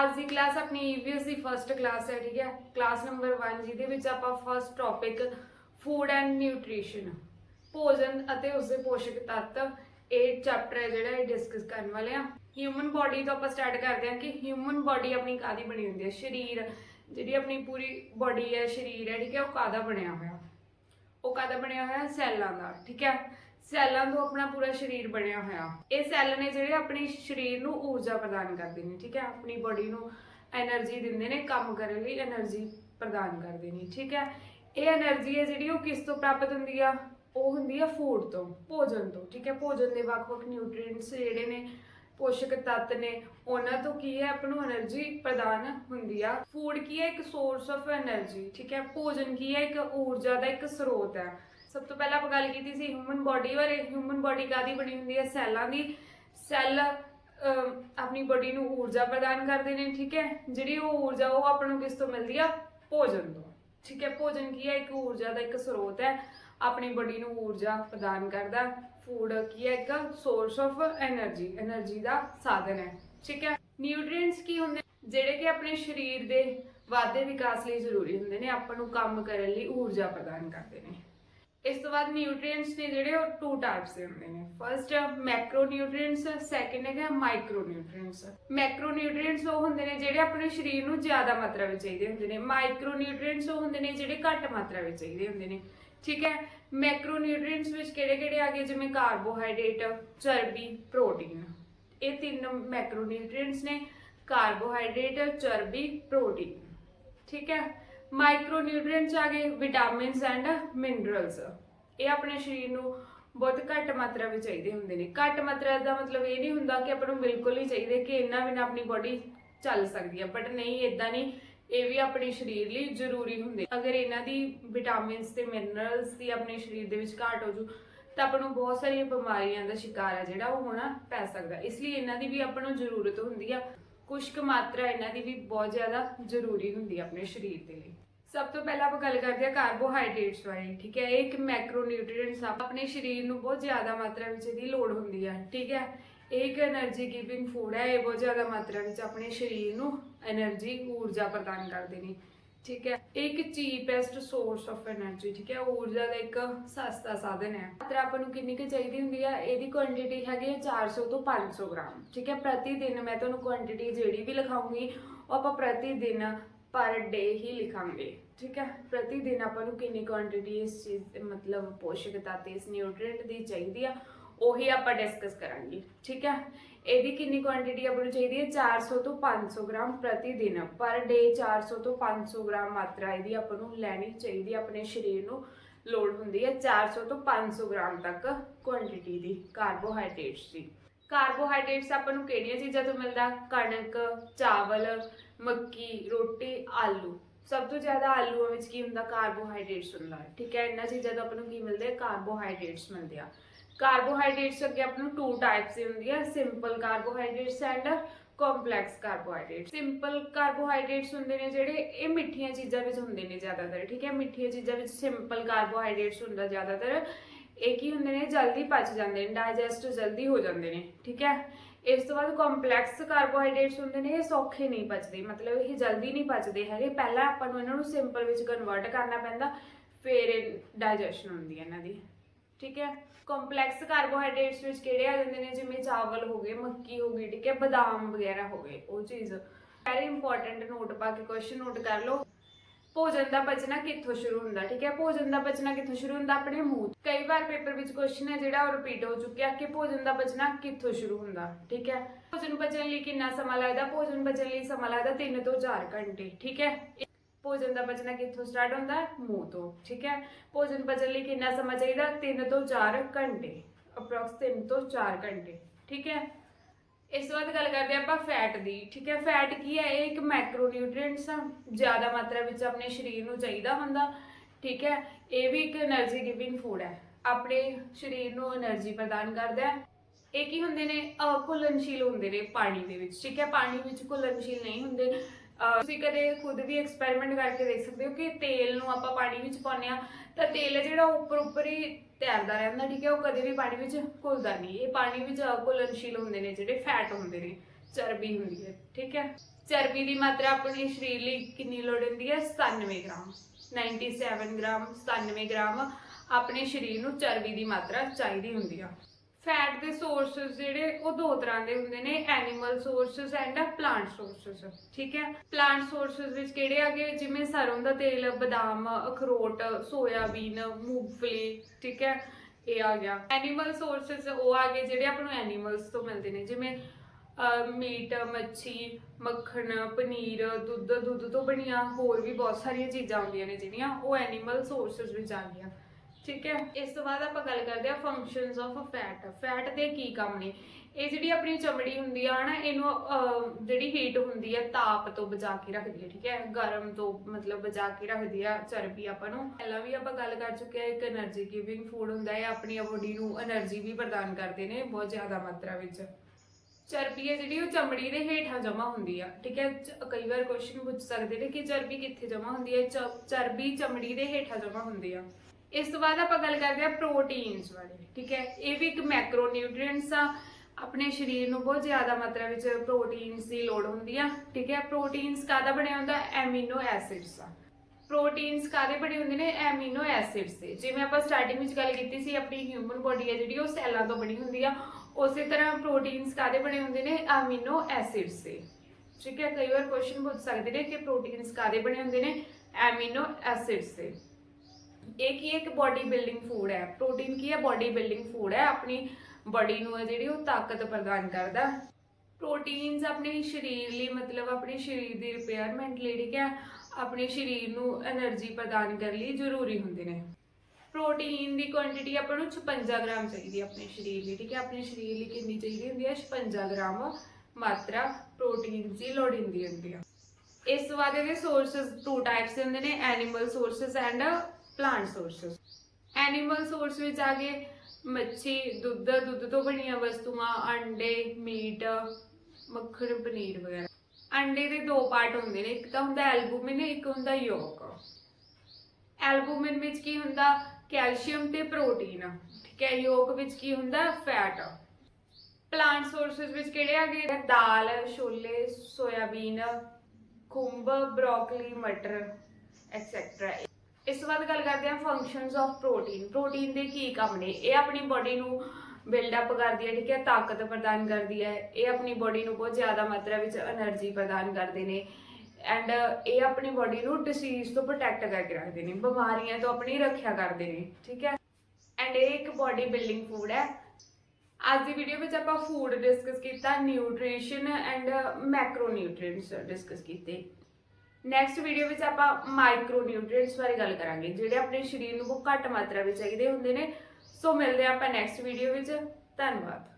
ਅੱਜ ਦੀ ਕਲਾਸ ਆਪਣੀ EVS ਦੀ ਫਰਸਟ ਕਲਾਸ ਹੈ, ਠੀਕ ਹੈ? ਕਲਾਸ ਨੰਬਰ 1 ਜਿਹਦੇ ਵਿੱਚ ਆਪਾਂ first topic food and nutrition ਭੋਜਨ ਅਤੇ ਉਸਦੇ ਪੋਸ਼ਕ ਤੱਤ, ਇਹ ਚੈਪਟਰ ਹੈ ਜਿਹੜਾ ਇਹ ਡਿਸਕਸ ਕਰਨ ਵਾਲੇ ਆ ਹਿਊਮਨ ਬਾਡੀ ਤੋਂ ਆਪਾਂ ਸਟਾਰਟ ਕਰਦੇ ਹਾਂ ਕਿ ਹਿਊਮਨ ਬਾਡੀ ਆਪਣੀ ਕਾਦੀ ਬਣੀ ਹੁੰਦੀ ਹੈ? ਸਰੀਰ, ਜਿਹੜੀ ਆਪਣੀ ਪੂਰੀ ਬਾਡੀ ਹੈ, ਸਰੀਰ ਹੈ, ਠੀਕ ਹੈ, ਉਹ ਕਾਦਾ ਬਣਿਆ ਹੋਇਆ? ਉਹ ਕਾਦਾ ਬਣਿਆ ਹੋਇਆ? ਸੈੱਲਾਂ ਦਾ, ਠੀਕ ਹੈ? ਸੈੱਲਾਂ ਤੋਂ ਆਪਣਾ ਪੂਰਾ ਸਰੀਰ ਬਣਿਆ ਹੋਇਆ। ਇਹ ਸੈੱਲ ਨੇ ਜਿਹੜੇ ਆਪਣੇ ਸਰੀਰ ਨੂੰ ਊਰਜਾ ਪ੍ਰਦਾਨ ਕਰਦੇ ਨੇ, ਠੀਕ ਹੈ? ਆਪਣੀ ਬੋਡੀ ਨੂੰ એનર્ਜੀ ਦਿੰਦੇ ਨੇ, ਕੰਮ ਕਰਨ ਲਈ એનર્ਜੀ ਪ੍ਰਦਾਨ ਕਰਦੇ ਨੇ, ਠੀਕ ਹੈ? ਇਹ એનર્ਜੀ ਹੈ ਜਿਹੜੀ ਉਹ ਕਿਸ ਤੋਂ ਪ੍ਰਾਪਤ ਹੁੰਦੀ ਆ? ਉਹ ਹੁੰਦੀ ਆ ਫੂਡ ਤੋਂ, ਭੋਜਨ ਤੋਂ, ਠੀਕ ਹੈ? ਭੋਜਨ ਦੇ ਵੱਖ-ਵੱਖ ਨਿਊਟ੍ਰੀਐਂਟਸ ਜਿਹੜੇ ਨੇ, ਪੋਸ਼ਕ ਤੱਤ ਨੇ, ਉਹਨਾਂ ਤੋਂ ਕੀ ਹੈ? ਆਪਾਂ ਨੂੰ એનર્ਜੀ ਪ੍ਰਦਾਨ ਹੁੰਦੀ ਆ। ਫੂਡ ਕੀ ਹੈ? ਇੱਕ ਸੋਰਸ ਆਫ એનર્ਜੀ ਠੀਕ ਹੈ? ਭੋਜਨ ਕੀ ਹੈ? ਇੱਕ ਊਰਜਾ ਦਾ ਇੱਕ ਸਰੋਤ ਹੈ। ਸਭ ਤੋਂ ਪਹਿਲਾਂ ਆਪਾਂ ਗੱਲ ਕੀਤੀ ਸੀ ਹਿਊਮਨ ਬਾਡੀ ਬਾਰੇ। ਹਿਊਮਨ ਬਾਡੀ ਕਾਦੀ ਬਣੀ ਹੁੰਦੀ ਹੈ? ਸੈੱਲਾਂ ਦੀ। ਸੈੱਲ ਆਪਣੀ ਬਾਡੀ ਨੂੰ ਊਰਜਾ ਪ੍ਰਦਾਨ ਕਰਦੇ ਨੇ, ਠੀਕ ਹੈ? ਜਿਹੜੀ ਉਹ ਊਰਜਾ, ਉਹ ਆਪਾਂ ਨੂੰ ਕਿਸ ਤੋਂ ਮਿਲਦੀ ਆ? ਭੋਜਨ ਤੋਂ। ਠੀਕ ਹੈ? ਭੋਜਨ ਕੀ ਹੈ? ਇੱਕ ਊਰਜਾ ਦਾ ਇੱਕ ਸਰੋਤ ਹੈ। ਆਪਣੀ ਬਾਡੀ ਨੂੰ ਊਰਜਾ ਪ੍ਰਦਾਨ ਕਰਦਾ। ਫੂਡ ਕੀ ਹੈ? ਇੱਕ ਸੋਰਸ ਆਫ એનર્ਜੀ એનર્ਜੀ ਦਾ ਸਾਧਨ ਹੈ। ਠੀਕ ਹੈ? ਨਿਊਟ੍ਰੀਐਂਟਸ ਕੀ ਹੁੰਦੇ? ਜਿਹੜੇ ਕਿ ਆਪਣੇ ਸਰੀਰ ਦੇ ਵਾਧੇ ਵਿਕਾਸ ਲਈ ਜ਼ਰੂਰੀ ਹੁੰਦੇ ਨੇ। ਆਪਾਂ ਨੂੰ ਕੰਮ ਕਰਨ ਲਈ ਊਰਜਾ ਪ੍ਰਦਾਨ ਕਰਦੇ ਨੇ। ਇਸ ਤੋਂ ਬਾਅਦ ਨਿਊਟ੍ਰੀਐਂਟਸ ਨੇ ਜਿਹੜੇ ਉਹ ਟੂ ਟਾਈਪਸ ਦੇ ਹੁੰਦੇ ਨੇ। ਫਰਸਟ ਮੈਕਰੋ ਨਿਊਟ੍ਰੀਐਂਟਸ ਸੈਕੰਡ ਹੈਗਾ ਮਾਈਕਰੋ ਨਿਊਟ੍ਰੀਐਂਟਸ ਮੈਕਰੋ ਨਿਊਟ੍ਰੀਐਂਟਸ ਉਹ ਹੁੰਦੇ ਨੇ ਜਿਹੜੇ ਆਪਣੇ ਸਰੀਰ ਨੂੰ ਜ਼ਿਆਦਾ ਮਾਤਰਾ ਵਿੱਚ ਚਾਹੀਦੇ ਹੁੰਦੇ ਨੇ। ਮਾਈਕਰੋ ਨਿਊਟ੍ਰੀਐਂਟਸ ਉਹ ਹੁੰਦੇ ਨੇ ਜਿਹੜੇ ਘੱਟ ਮਾਤਰਾ ਵਿੱਚ ਚਾਹੀਦੇ ਹੁੰਦੇ ਨੇ। ਠੀਕ ਹੈ? ਮੈਕਰੋ ਨਿਊਟ੍ਰੀਐਂਟਸ ਵਿੱਚ ਕਿਹੜੇ ਕਿਹੜੇ ਆ ਗਏ? ਜਿਵੇਂ ਕਾਰਬੋਹਾਈਡਰੇਟ ਚਰਬੀ ਪ੍ਰੋਟੀਨ ਇਹ ਤਿੰਨ ਮੈਕਰੋ ਨਿਊਟ੍ਰੀਐਂਟਸ ਨੇ। ਕਾਰਬੋਹਾਈਡਰੇਟ ਚਰਬੀ ਪ੍ਰੋਟੀਨ ਠੀਕ ਹੈ? ਮਾਈਕਰੋ ਨਿਊਟ੍ਰੀਐਂਟਸ ਆ ਗਏ, ਵਿਟਾਮਿਨਸ ਐਂਡ ਮਿਨਰਲਸ। ਇਹ ਆਪਣੇ ਸਰੀਰ ਨੂੰ ਬਹੁਤ ਘੱਟ ਮਾਤਰਾ ਵਿੱਚ ਚਾਹੀਦੇ ਹੁੰਦੇ ਨੇ। ਘੱਟ ਮਾਤਰਾ ਦਾ ਮਤਲਬ ਇਹ ਨਹੀਂ ਹੁੰਦਾ ਕਿ ਆਪਾਂ ਨੂੰ ਬਿਲਕੁਲ ਹੀ ਚਾਹੀਦੇ ਕਿ ਇੰਨਾ ਬਿਨਾ ਆਪਣੀ ਬਾਡੀ ਚੱਲ ਸਕਦੀ ਹੈ ਬਟ ਨਹੀਂ ਇਦਾਂ ਨਹੀਂ। ਇਹ ਵੀ ਆਪਣੇ ਸਰੀਰ ਲਈ ਜ਼ਰੂਰੀ ਹੁੰਦੇ ਅਗਰ ਇਹਨਾਂ ਦੀ ਵਿਟਾਮਿਨਸ ਤੇ ਮਿਨਰਲਸ ਦੀ ਆਪਣੇ ਸਰੀਰ ਦੇ ਵਿੱਚ ਘਾਟ ਹੋ ਜੂ, ਤਾਂ ਆਪਾਂ ਨੂੰ ਬਹੁਤ ਸਾਰੀਆਂ ਬਿਮਾਰੀਆਂ ਦਾ ਸ਼ਿਕਾਰ ਹੈ ਜਿਹੜਾ ਉਹ ਹੋਣਾ ਪੈ ਸਕਦਾ। ਇਸ ਲਈ ਇਹਨਾਂ ਦੀ ਵੀ ਆਪਾਂ ਨੂੰ ਜ਼ਰੂਰਤ ਹੁੰਦੀ ਆ। ਕੁਝ ਕੁ ਮਾਤਰਾ ਇਹਨਾਂ ਦੀ ਵੀ ਬਹੁਤ ਜ਼ਿਆਦਾ ਜ਼ਰੂਰੀ ਹੁੰਦੀ ਹੈ ਆਪਣੇ ਸਰੀਰ ਦੇ ਲਈ। ਸਭ ਤੋਂ ਪਹਿਲਾਂ ਆਪਾਂ ਗੱਲ ਕਰਦੇ ਹਾਂ ਕਾਰਬੋਹਾਈਡਰੇਟਸ ਬਾਰੇ, ਠੀਕ ਹੈ? ਇਹ ਇੱਕ ਮੈਕਰੋਨਿਊਟ੍ਰੀਐਂਟਸ ਆ। ਆਪਣੇ ਸਰੀਰ ਨੂੰ ਬਹੁਤ ਜ਼ਿਆਦਾ ਮਾਤਰਾ ਵਿੱਚ ਇਹਦੀ ਲੋੜ ਹੁੰਦੀ ਹੈ ਠੀਕ ਹੈ? ਇਹ ਇੱਕ એનર્ਜੀ ਗਿਵਿੰਗ ਫੂਡ ਹੈ ਇਹ ਬਹੁਤ ਜ਼ਿਆਦਾ ਮਾਤਰਾ ਵਿੱਚ ਆਪਣੇ ਸਰੀਰ ਨੂੰ એનર્ਜੀ ਊਰਜਾ ਪ੍ਰਦਾਨ ਕਰਦੇ ਨੇ। ਠੀਕ ਹੈ ਇਹ ਇੱਕ ਚੀਪੈਸਟ ਸੋਰਸ ਆਫ એનર્ਜੀ ਠੀਕ ਹੈ, ਊਰਜਾ ਦਾ ਇੱਕ ਸਸਤਾ ਸਾਧਨ ਹੈ। ਮਾਤਰਾ ਆਪਾਂ ਨੂੰ ਕਿੰਨੀ ਕੁ ਚਾਹੀਦੀ ਹੁੰਦੀ ਹੈ ਇਹਦੀ ਕੁਆਂਟੀਟੀ ਹੈਗੀ ਹੈ 400 ਤੋਂ 500 ਗ੍ਰਾਮ, ਠੀਕ ਹੈ, ਪ੍ਰਤੀ ਦਿਨ ਮੈਂ ਤੁਹਾਨੂੰ ਕੁਆਂਟੀਟੀ ਜਿਹੜੀ ਵੀ ਲਿਖਾਉਂਗੀ, ਉਹ ਆਪਾਂ ਪ੍ਰਤੀ ਦਿਨ ਪਰ ਡੇ ਹੀ ਲਿਖਾਂਗੇ, ਠੀਕ ਹੈ। ਪ੍ਰਤੀ ਦਿਨ ਆਪਾਂ ਨੂੰ ਕਿੰਨੀ ਕੁਆਂਟੀਟੀ ਇਸ ਚੀਜ਼, ਮਤਲਬ ਪੋਸ਼ਕਤਾ ਤੱਤ, ਇਸ ਨਿਊਟ੍ਰੀਐਂਟ ਦੀ ਚਾਹੀਦੀ ਆ? ਉਹੀ ਆਪਾਂ ਡਿਸਕਸ ਕਰਾਂਗੇ, ਠੀਕ ਹੈ ਇਹਦੀ ਕਿੰਨੀ ਕੁਆਂਟੀਟੀ ਆਪਾਂ ਨੂੰ ਚਾਹੀਦੀ ਹੈ 400 ਤੋਂ 500 ਗ੍ਰਾਮ ਪ੍ਰਤੀ ਦਿਨ ਪਰ ਡੇ 400 ਤੋਂ 500 ਗ੍ਰਾਮ ਮਾਤਰਾ ਇਹਦੀ ਆਪਾਂ ਨੂੰ ਲੈਣੀ ਚਾਹੀਦੀ ਆਪਣੇ ਸਰੀਰ ਨੂੰ ਲੋੜ ਹੁੰਦੀ ਹੈ 400 ਤੋਂ 500 ਗ੍ਰਾਮ ਤੱਕ ਕੁਆਂਟੀਟੀ ਦੀ ਕਾਰਬੋਹਾਈਡਰੇਟਸ ਦੀ। ਕਾਰਬੋਹਾਈਡਰੇਟਸ ਆਪਾਂ ਨੂੰ ਕਿਹੜੀਆਂ ਚੀਜ਼ਾਂ ਤੋਂ ਮਿਲਦਾ? ਕਣਕ, ਚਾਵਲ, ਮੱਕੀ, ਰੋਟੀ, ਆਲੂ। ਸਭ ਤੋਂ ਜ਼ਿਆਦਾ ਆਲੂਆਂ ਵਿੱਚ ਕੀ ਹੁੰਦਾ? ਕਾਰਬੋਹਾਈਡਰੇਟਸ ਹੁੰਦਾ ਠੀਕ ਹੈ? ਇਹਨਾਂ ਚੀਜ਼ਾਂ ਤੋਂ ਆਪਾਂ ਨੂੰ ਕੀ ਮਿਲਦੇ? ਕਾਰਬੋਹਾਈਡਰੇਟਸ ਮਿਲਦੇ ਆ। ਕਾਰਬੋਹਾਈਡਰੇਟਸ ਅੱਗੇ ਆਪਾਂ ਨੂੰ ਟੂ ਟਾਈਪਸ ਦੀ ਹੁੰਦੀ ਹੈ simple carbohydrates and complex carbohydrate simple carbohydrates ਹੁੰਦੇ ਨੇ ਜਿਹੜੇ, ਇਹ ਮਿੱਠੀਆਂ ਚੀਜ਼ਾਂ ਵਿੱਚ ਹੁੰਦੇ ਨੇ ਜ਼ਿਆਦਾਤਰ, ਠੀਕ ਹੈ? ਮਿੱਠੀਆਂ ਚੀਜ਼ਾਂ ਵਿੱਚ ਸਿੰਪਲ ਕਾਰਬੋਹਾਈਡਰੇਟਸ ਹੁੰਦਾ ਜ਼ਿਆਦਾਤਰ। ਇਹ ਕੀ ਹੁੰਦੇ ਨੇ? ਜਲਦੀ ਪਚ ਜਾਂਦੇ ਨੇ ਡਾਈਜੈਸਟ ਜਲਦੀ ਹੋ ਜਾਂਦੇ ਨੇ, ਠੀਕ ਹੈ? ਇਸ ਤੋਂ ਬਾਅਦ ਕੰਪਲੈਕਸ ਕਾਰਬੋਹਾਈਡਰੇਟਸ ਹੁੰਦੇ ਨੇ, ਇਹ ਸੌਖੇ ਨਹੀਂ ਪਚਦੇ, ਮਤਲਬ ਇਹ ਜਲਦੀ ਨਹੀਂ ਪਚਦੇ ਹੈਗੇ। ਪਹਿਲਾਂ ਆਪਾਂ ਨੂੰ ਇਹਨਾਂ ਨੂੰ ਸਿੰਪਲ ਵਿੱਚ ਕਨਵਰਟ ਕਰਨਾ ਪੈਂਦਾ, ਫਿਰ ਡਾਈਜੈਸ਼ਨ ਹੁੰਦੀ ਹੈ ਇਹਨਾਂ ਦੀ। ਠੀਕ ਹੈ? ਕੰਪਲੈਕਸ ਕਾਰਬੋਹਾਈਡਰੇਟਸ ਵਿੱਚ ਕਿਹੜੇ ਆ ਜਾਂਦੇ ਨੇ? ਜਿਵੇਂ ਚਾਵਲ ਹੋ ਗਏ, ਮੱਕੀ ਹੋ ਗਈ, ਠੀਕ ਹੈ? ਬਦਾਮ ਵਗੈਰਾ ਹੋ ਗਏ, ਉਹ ਚੀਜ਼। ਵੈਰੀ ਇੰਪੋਰਟੈਂਟ ਨੋਟ ਪਾ ਕੇ ਕੁਐਸਚਨ ਨੋਟ ਕਰ ਲਓ। ਭੋਜਨ ਦਾ ਪਚਣਾ ਕਿੱਥੋਂ ਸ਼ੁਰੂ ਹੁੰਦਾ, ਠੀਕ ਹੈ? ਭੋਜਨ ਦਾ ਪਚਣਾ ਕਿੱਥੋਂ ਸ਼ੁਰੂ ਹੁੰਦਾ? ਆਪਣੇ ਮੂੰਹ ਤੋਂ। ਕਈ ਵਾਰ ਪੇਪਰ ਵਿੱਚ ਕੁਐਸਚਨ ਹੈ ਜਿਹੜਾ ਉਹ ਰਿਪੀਟ ਹੋ ਚੁੱਕਿਆ ਕਿ ਭੋਜਨ ਦਾ ਪਚਣਾ ਕਿੱਥੋਂ ਸ਼ੁਰੂ ਹੁੰਦਾ, ਠੀਕ ਹੈ? ਭੋਜਨ ਪਚਣ ਲਈ ਕਿੰਨਾ ਸਮਾਂ ਲੱਗਦਾ? ਭੋਜਨ ਪਚਣ ਲਈ ਸਮਾਂ ਲੱਗਦਾ 3 ਤੋਂ 4 ਘੰਟੇ, ਠੀਕ ਹੈ? ਭੋਜਨ ਦਾ ਬਚਣਾ ਕਿੱਥੋਂ ਸਟਾਰਟ ਹੁੰਦਾ ਹੈ? ਮੂੰਹ ਤੋਂ, ਠੀਕ ਹੈ? ਭੋਜਨ ਬਚਣ ਲਈ ਕਿੰਨਾ ਸਮਾਂ ਚਾਹੀਦਾ? 3 ਤੋਂ 4 ਘੰਟੇ ਅਪਰੋਕਸ 3 ਤੋਂ 4 ਘੰਟੇ, ਠੀਕ ਹੈ? ਇਸ ਤੋਂ ਬਾਅਦ ਗੱਲ ਕਰਦੇ ਆਪਾਂ ਫੈਟ ਦੀ, ਠੀਕ ਹੈ? ਫੈਟ ਕੀ ਹੈ? ਇਹ ਇੱਕ ਮਾਈਕਰੋਨਿਊਟ੍ਰੀਐਂਟਸ ਆ, ਜ਼ਿਆਦਾ ਮਾਤਰਾ ਵਿੱਚ ਆਪਣੇ ਸਰੀਰ ਨੂੰ ਚਾਹੀਦਾ ਹੁੰਦਾ, ਠੀਕ ਹੈ? ਇਹ ਵੀ ਇੱਕ એનર્ਜੀ ਗਿਵਿੰਗ ਫੂਡ ਹੈ। ਆਪਣੇ ਸਰੀਰ ਨੂੰ એનર્ਜੀ ਪ੍ਰਦਾਨ ਕਰਦਾ ਹੈ। ਇਹ ਕੀ ਹੁੰਦੇ ਨੇ? ਘੁਲਨਸ਼ੀਲ ਹੁੰਦੇ ਨੇ ਪਾਣੀ ਦੇ ਵਿੱਚ, ਠੀਕ ਹੈ? ਪਾਣੀ ਵਿੱਚ ਘੁਲਨਸ਼ੀਲ ਨਹੀਂ ਹੁੰਦੇ। ਤੁਸੀਂ ਕਦੇ ਖੁਦ ਵੀ ਐਕਸਪੈਰੀਮੈਂਟ ਕਰਕੇ ਦੇਖ ਸਕਦੇ ਹੋ ਕਿ ਤੇਲ ਨੂੰ ਆਪਾਂ ਪਾਣੀ ਵਿੱਚ ਪਾਉਂਦੇ ਆ ਤਾਂ ਤੇਲ ਹੈ ਜਿਹੜਾ ਉੱਪਰ ਉੱਪਰ ਹੀ ਤੈਰਦਾ ਰਹਿੰਦਾ, ਠੀਕ ਹੈ? ਉਹ ਕਦੇ ਵੀ ਪਾਣੀ ਵਿੱਚ ਘੁਲਦਾ ਨਹੀਂ। ਇਹ ਪਾਣੀ ਵਿੱਚ ਅਘੁਲਨਸ਼ੀਲ ਹੁੰਦੇ ਨੇ, ਜਿਹੜੇ ਫੈਟ ਹੁੰਦੇ ਨੇ, ਚਰਬੀ ਹੁੰਦੀ ਹੈ, ਠੀਕ ਹੈ? ਚਰਬੀ ਦੀ ਮਾਤਰਾ ਆਪਣੇ ਸਰੀਰ ਲਈ ਕਿੰਨੀ ਲੋੜ ਹੁੰਦੀ ਹੈ? 97 ਗ੍ਰਾਮ 97 ਗ੍ਰਾਮ 97 ਗ੍ਰਾਮ ਆਪਣੇ ਸਰੀਰ ਨੂੰ ਚਰਬੀ ਦੀ ਮਾਤਰਾ ਚਾਹੀਦੀ ਹੁੰਦੀ ਆ। ਫੈਟ ਦੇ ਸੋਰਸਸ ਜਿਹੜੇ ਉਹ ਦੋ ਤਰ੍ਹਾਂ ਦੇ ਹੁੰਦੇ ਨੇ animal sources and plant sources ਠੀਕ ਹੈ? ਪਲਾਂਟ ਸੋਰਸਸ ਵਿੱਚ ਕਿਹੜੇ ਆ ਗਏ ਜਿਵੇਂ ਸਰੋਂ ਦਾ ਤੇਲ, ਬਦਾਮ, ਅਖਰੋਟ, ਸੋਇਆਬੀਨ, ਮੂੰਗਫਲੀ, ਠੀਕ ਹੈ? ਇਹ ਆ ਗਿਆ। ਐਨੀਮਲ ਸੋਰਸਸ ਉਹ ਆ ਗਏ ਜਿਹੜੇ ਆਪਾਂ ਨੂੰ ਐਨੀਮਲਸ ਤੋਂ ਮਿਲਦੇ ਨੇ, ਜਿਵੇਂ ਮੀਟ, ਮੱਛੀ, ਮੱਖਣ, ਪਨੀਰ, ਦੁੱਧ ਦੁੱਧ ਤੋਂ ਬਣੀਆਂ ਹੋਰ ਵੀ ਬਹੁਤ ਸਾਰੀਆਂ ਚੀਜ਼ਾਂ ਹੁੰਦੀਆਂ ਨੇ ਜਿਹੜੀਆਂ, ਉਹ ਐਨੀਮਲ ਸੋਰਸਸ ਵਿੱਚ ਆ ਗਈਆਂ। ਠੀਕ ਹੈ? ਇਸ ਤੋਂ ਬਾਅਦ ਆਪਾਂ ਗੱਲ ਕਰਦੇ ਆ ਫੰਕਸ਼ਨਸ ਆਫ ਫੈਟ ਫੈਟ ਦੇ ਕੀ ਕੰਮ ਨੇ? ਇਹ ਜਿਹੜੀ ਆਪਣੀ ਚਮੜੀ ਹੁੰਦੀ ਆ ਨਾ, ਇਹਨੂੰ ਜਿਹੜੀ ਹੀਟ ਹੁੰਦੀ ਆ, ਤਾਪ ਤੋਂ ਬਚਾ ਕੇ ਰੱਖਦੀ ਹੈ ਠੀਕ ਹੈ? ਗਰਮ ਤੋਂ ਮਤਲਬ ਬਚਾ ਕੇ ਰੱਖਦੀ ਆ ਚਰਬੀ ਆਪਾਂ ਨੂੰ। ਪਹਿਲਾਂ ਵੀ ਆਪਾਂ ਗੱਲ ਕਰ ਚੁੱਕੇ ਆ ਇੱਕ એનર્ਜੀ ਗਿਵਿੰਗ ਫੂਡ ਹੁੰਦਾ ਹੈ, ਆਪਣੀ ਬੋਡੀ ਨੂੰ એનર્ਜੀ ਵੀ ਪ੍ਰਦਾਨ ਕਰਦੇ ਨੇ ਬਹੁਤ ਜ਼ਿਆਦਾ ਮਾਤਰਾ ਵਿੱਚ। ਚਰਬੀ ਹੈ ਜਿਹੜੀ, ਉਹ ਚਮੜੀ ਦੇ ਹੇਠਾਂ ਜਮ੍ਹਾਂ ਹੁੰਦੀ ਆ, ਠੀਕ ਹੈ? ਕਈ ਵਾਰ ਕੁਐਸਚਨ ਪੁੱਛ ਸਕਦੇ ਨੇ ਕਿ ਚਰਬੀ ਕਿੱਥੇ ਜਮ੍ਹਾਂ ਹੁੰਦੀ ਹੈ? ਚ- ਚਰਬੀ ਚਮੜੀ ਦੇ ਹੇਠਾਂ ਜਮ੍ਹਾਂ ਹੁੰਦੀ ਆ। ਇਸ ਤੋਂ ਬਾਅਦ ਆਪਾਂ ਗੱਲ ਕਰਦੇ ਆ ਪ੍ਰੋਟੀਨਸ ਬਾਰੇ ਠੀਕ ਹੈ? ਇਹ ਵੀ ਇੱਕ ਮੈਕਰੋ ਨਿਊਟ੍ਰੀਐਂਟਸ ਆ, ਆਪਣੇ ਸਰੀਰ ਨੂੰ ਬਹੁਤ ਜ਼ਿਆਦਾ ਮਾਤਰਾ ਵਿੱਚ ਪ੍ਰੋਟੀਨਸ ਦੀ ਲੋੜ ਹੁੰਦੀ ਆ, ਠੀਕ ਹੈ? ਪ੍ਰੋਟੀਨਸ ਕਾਦਾ ਬਣਿਆ ਹੁੰਦਾ? ਐਮੀਨੋ ਐਸਿਡਸ ਆ। ਪ੍ਰੋਟੀਨਸ ਕਾਦੇ ਬਣੇ ਹੁੰਦੇ ਨੇ? ਐਮੀਨੋ ਐਸਿਡਸ ਦੇ। ਜਿਵੇਂ ਆਪਾਂ ਸਟਾਰਟਿੰਗ ਵਿੱਚ ਗੱਲ ਕੀਤੀ ਸੀ, ਆਪਣੀ ਹਿਊਮਨ ਬੋਡੀ ਆ ਜਿਹੜੀ, ਉਹ ਸੈੱਲਾਂ ਤੋਂ ਬਣੀ ਹੁੰਦੀ ਆ। ਉਸੇ ਤਰ੍ਹਾਂ ਪ੍ਰੋਟੀਨਸ ਕਾਦੇ ਬਣੇ ਹੁੰਦੇ ਨੇ? ਐਮੀਨੋ ਐਸਿਡਸ ਦੇ। ਠੀਕ ਹੈ? ਕਈ ਵਾਰ ਕੁਐਸਚਨ ਪੁੱਛ ਸਕਦੇ ਨੇ ਕਿ ਪ੍ਰੋਟੀਨਸ ਕਾਦੇ ਬਣੇ ਹੁੰਦੇ ਨੇ? ਐਮੀਨੋ ਐਸਿਡਸ ਦੇ। ਇਹ ਕੀ ਹੈ? ਕਿ ਬੋਡੀ ਬਿਲਡਿੰਗ ਫੂਡ ਹੈ। ਪ੍ਰੋਟੀਨ ਕੀ ਹੈ? ਬੋਡੀ ਬਿਲਡਿੰਗ ਫੂਡ ਹੈ। ਆਪਣੀ ਬੋਡੀ ਨੂੰ ਹੈ ਜਿਹੜੀ ਉਹ ਤਾਕਤ ਪ੍ਰਦਾਨ ਕਰਦਾ। ਪ੍ਰੋਟੀਨਸ ਆਪਣੇ ਸਰੀਰ ਲਈ ਮਤਲਬ ਆਪਣੇ ਸਰੀਰ ਦੀ ਰਿਪੇਅਰਮੈਂਟ ਲਈ ਠੀਕ ਹੈ। ਆਪਣੇ ਸਰੀਰ ਨੂੰ એનર્ਜੀ ਪ੍ਰਦਾਨ ਕਰਨ ਲਈ ਜ਼ਰੂਰੀ ਹੁੰਦੇ ਨੇ। ਪ੍ਰੋਟੀਨ ਦੀ ਕੁਆਂਟੀਟੀ ਆਪਾਂ ਨੂੰ 56 ਗ੍ਰਾਮ ਚਾਹੀਦੀ ਹੈ ਆਪਣੇ ਸਰੀਰ ਲਈ, ਠੀਕ ਹੈ। ਆਪਣੇ ਸਰੀਰ ਲਈ ਕਿੰਨੀ ਚਾਹੀਦੀ ਹੁੰਦੀ ਹੈ? 56 ਗ੍ਰਾਮ ਮਾਤਰਾ ਪ੍ਰੋਟੀਨ ਦੀ ਲੋੜ ਹੁੰਦੀ ਹੁੰਦੀ ਹੈ ਇਸ ਵਾਰ ਬਾਅਦ ਇਹਦੇ ਸੋਰਸਸ ਟੂ ਟਾਈਪਸ ਹੁੰਦੇ ਨੇ animal sources and plant sources animal source ਵਿੱਚ ਆ ਗਏ ਮੱਛੀ, ਦੁੱਧ ਦੁੱਧ ਤੋਂ ਬਣੀਆਂ ਵਸਤੂਆਂ, ਅੰਡੇ, ਮੀਟ, ਮੱਖਣ, ਪਨੀਰ ਵਗੈਰਾ। ਅੰਡੇ ਦੇ ਦੋ ਪਾਰਟ ਹੁੰਦੇ ਨੇ, ਇੱਕ ਤਾਂ ਹੁੰਦਾ ਐਲਬੂਮਿਨ ਇੱਕ ਹੁੰਦਾ ਯੋਕ ਐਲਬੂਮਿਨ ਵਿੱਚ ਕੀ ਹੁੰਦਾ? ਕੈਲਸ਼ੀਅਮ ਤੇ ਪ੍ਰੋਟੀਨ ਠੀਕ ਹੈ ਯੋਕ ਵਿੱਚ ਕੀ ਹੁੰਦਾ? ਫੈਟ ਪਲਾਂਟ ਸੋਰਸਸ ਵਿੱਚ ਕਿਹੜੇ ਆ ਗਏ? ਦਾਲ, ਛੋਲੇ, ਸੋਇਆਬੀਨ ਖੁੰਬ ਬ੍ਰੋਕਲੀ ਮਟਰ ਐਕਸੈਟਰਾ ਇਸ ਤੋਂ ਬਾਅਦ ਗੱਲ ਕਰਦੇ ਹਾਂ ਫੰਕਸ਼ਨਸ ਆਫ ਪ੍ਰੋਟੀਨ ਪ੍ਰੋਟੀਨ ਦੇ ਕੀ ਕੰਮ ਨੇ? ਇਹ ਆਪਣੀ ਬਾਡੀ ਨੂੰ ਬਿਲਡ ਅਪ ਕਰਦੀ ਹੈ, ਠੀਕ ਹੈ, ਤਾਕਤ ਪ੍ਰਦਾਨ ਕਰਦੀ ਹੈ। ਇਹ ਆਪਣੀ ਬਾਡੀ ਨੂੰ ਬਹੁਤ ਜ਼ਿਆਦਾ ਮਾਤਰਾ ਵਿੱਚ એનર્ਜੀ ਪ੍ਰਦਾਨ ਕਰਦੇ ਨੇ ਐਂਡ ਇਹ ਆਪਣੀ ਬਾਡੀ ਨੂੰ ਡਿਸੀਜ਼ ਤੋਂ ਪ੍ਰੋਟੈਕਟ ਕਰਕੇ ਰੱਖਦੇ ਨੇ, ਬਿਮਾਰੀਆਂ ਤੋਂ ਆਪਣੀ ਰੱਖਿਆ ਕਰਦੇ ਨੇ, ਠੀਕ ਹੈ। ਐਂਡ ਇਹ ਇੱਕ ਬਾਡੀ ਬਿਲਡਿੰਗ ਫੂਡ ਹੈ। ਅੱਜ ਦੀ ਵੀਡੀਓ ਵਿੱਚ ਆਪਾਂ ਫੂਡ ਡਿਸਕਸ ਕੀਤਾ nutrition and macro nutrients discuss ਕੀਤੇ। ਨੈਕਸਟ ਵੀਡੀਓ ਵਿੱਚ ਆਪਾਂ ਮਾਈਕਰੋ ਨਿਊਟ੍ਰੀਐਂਟਸ ਬਾਰੇ ਗੱਲ ਕਰਾਂਗੇ, ਜਿਹੜੇ ਆਪਣੇ ਸਰੀਰ ਨੂੰ ਬਹੁਤ ਘੱਟ ਮਾਤਰਾ ਵਿੱਚ ਚਾਹੀਦੇ ਹੁੰਦੇ ਨੇ। ਸੋ ਮਿਲਦੇ ਹਾਂ ਆਪਾਂ ਨੈਕਸਟ ਵੀਡੀਓ ਵਿੱਚ। ਧੰਨਵਾਦ।